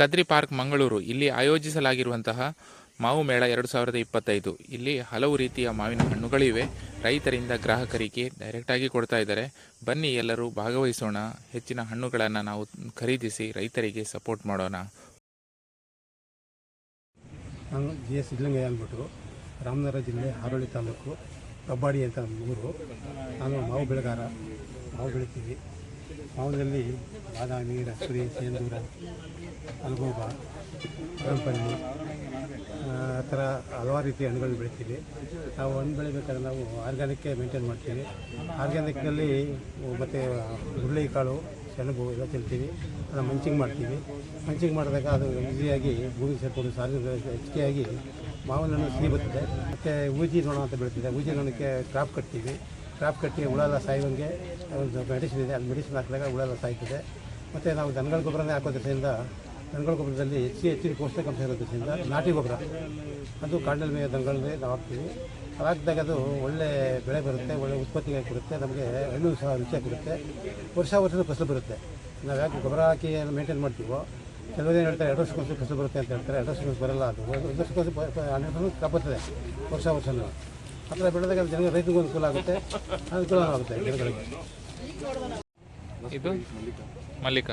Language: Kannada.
ಕದ್ರಿ ಪಾರ್ಕ್, ಮಂಗಳೂರು. ಇಲ್ಲಿ ಆಯೋಜಿಸಲಾಗಿರುವಂತಹ ಮಾವು ಮೇಳ ಎರಡು ಸಾವಿರದ ಇಪ್ಪತ್ತೈದು. ಇಲ್ಲಿ ಹಲವು ರೀತಿಯ ಮಾವಿನ ಹಣ್ಣುಗಳಿವೆ. ರೈತರಿಂದ ಗ್ರಾಹಕರಿಗೆ ಡೈರೆಕ್ಟಾಗಿ ಕೊಡ್ತಾ ಇದ್ದಾರೆ. ಬನ್ನಿ ಎಲ್ಲರೂ ಭಾಗವಹಿಸೋಣ. ಹೆಚ್ಚಿನ ಹಣ್ಣುಗಳನ್ನು ನಾವು ಖರೀದಿಸಿ ರೈತರಿಗೆ ಸಪೋರ್ಟ್ ಮಾಡೋಣ. ನಾನು ಜಿ ಎಸ್ ಸಿದ್ಧಲಿಂಗಯ್ಯ ಅಂದ್ಬಿಟ್ಟು ರಾಮನಗರ ಜಿಲ್ಲೆ ಹಾರೋಳಿ ತಾಲೂಕು ಕಬ್ಬಾಡಿ ಅಂತ ಊರು. ನಾನು ಮಾವು ಬೆಳೆಗಾರ. ಮಾವು ಬೆಳಿತೀವಿ. ಮಾವಿನಲ್ಲಿ ಬಾದಾಮಿ ರಸ್ಪುರಿ ಸೇಂದೂರ ಅಲ್ಗೋಬ ಕಂಪನಿ, ಆ, ಥರ ಹಲವಾರು ರೀತಿಯ ಹಣ್ಣುಗಳನ್ನ ಬೆಳಿತೀವಿ. ನಾವು ಹಣ್ಣು ಬೆಳಿಬೇಕಾದ್ರೆ ನಾವು ಆರ್ಗ್ಯಾನಿಕ್ಕೇ ಮೇಂಟೈನ್ ಮಾಡ್ತೀವಿ. ಆರ್ಗ್ಯಾನಿಕ್ನಲ್ಲಿ ಮತ್ತು ಹುರುಳಿಕಾಳು ಸೆಣಬು ಎಲ್ಲ ತಿಂತೀವಿ. ಅದನ್ನು ಮಂಚಿಂಗ್ ಮಾಡ್ತೀವಿ. ಮಂಚಿಂಗ್ ಮಾಡಿದಾಗ ಅದು ಈಸಿಯಾಗಿ ಭೂಮಿಗೆ ಸೇರಿಕೊಂಡು ಸಾರಿಗೆ ಹೆಚ್ಚಿಗೆಯಾಗಿ ಮಾವಿನ ಹಣ್ಣು ಸಿಹಿ ಬರ್ತದೆ ಮತ್ತು ಊಜಿ ನೋಣ ಅಂತ ಬೆಳಿತಿದೆ. ಊಜಿ ನೋಣಕ್ಕೆ ಕ್ರಾಪ್ ಕಟ್ತೀವಿ. ಕ್ರಾಪ್ ಕಟ್ಟಿ ಹುಳೆಲ್ಲ ಸಾಯುವಂಗೆ ಒಂದು ಮೆಡಿಸಿನ್ ಇದೆ. ಅದು ಮೆಡಿಸಿನ್ ಹಾಕಿದಾಗ ಹುಳೆಲ್ಲ ಸಾಯ್ತದೆ. ಮತ್ತು ನಾವು ದನಗಳ ಗೊಬ್ಬರನೇ ಹಾಕೋದ್ರಿಂದ ದನಗಳ ಗೊಬ್ಬರದಲ್ಲಿ ಹೆಚ್ಚು ಹೆಚ್ಚಿನ ಪೌಷ್ಟಿಕಾಂಶ ಇರೋದ್ರಿಂದ ನಾಟಿ ಗೊಬ್ಬರ ಅದು ಕಾಂಡಲ್ ಮೇಯ ದನಗಳನ್ನೇ ನಾವು ಹಾಕ್ತೀವಿ. ಹಾಕಿದಾಗ ಅದು ಒಳ್ಳೆ ಬೆಳೆ ಬರುತ್ತೆ, ಒಳ್ಳೆ ಉತ್ಪತ್ತಿ ಕೊಡುತ್ತೆ, ನಮಗೆ ಹಣ್ಣು ಸಹ ರುಚಿಯಾಗಿ ಕೊಡುತ್ತೆ. ವರ್ಷ ವರ್ಷದ ಫಸಲು ಬರುತ್ತೆ. ನಾವು ಯಾಕೆ ಗೊಬ್ಬರ ಹಾಕಿ ಮೇಂಟೈನ್ ಮಾಡ್ತೀವೋ? ಕೆಲವೊಂದು ಏನು ಹೇಳ್ತಾರೆ, ಎರಡು ವರ್ಷಕ್ಕೊಂದು ಫಸಲು ಬರುತ್ತೆ ಅಂತ ಹೇಳ್ತಾರೆ, ಎರಡು ವರ್ಷಕ್ಕೊಂದು ಬರಲ್ಲ ಅದು. ಒಂದು ವರ್ಷಕ್ಕೊಂದು ಕಾಪಾಡ್ತದೆ ವರ್ಷ ವರ್ಷನೂ. ಆ ಥರ ಬೆಳೆದಾಗ ಜನ ಜನರಿಗೆ ರೈತರಿಗೂ ಅನುಕೂಲ ಆಗುತ್ತೆ ಅನುಕೂಲ ಆಗುತ್ತೆ ಗಿಡಗಳಿಗೆ ಇದು ಮಲ್ಲಿಕ.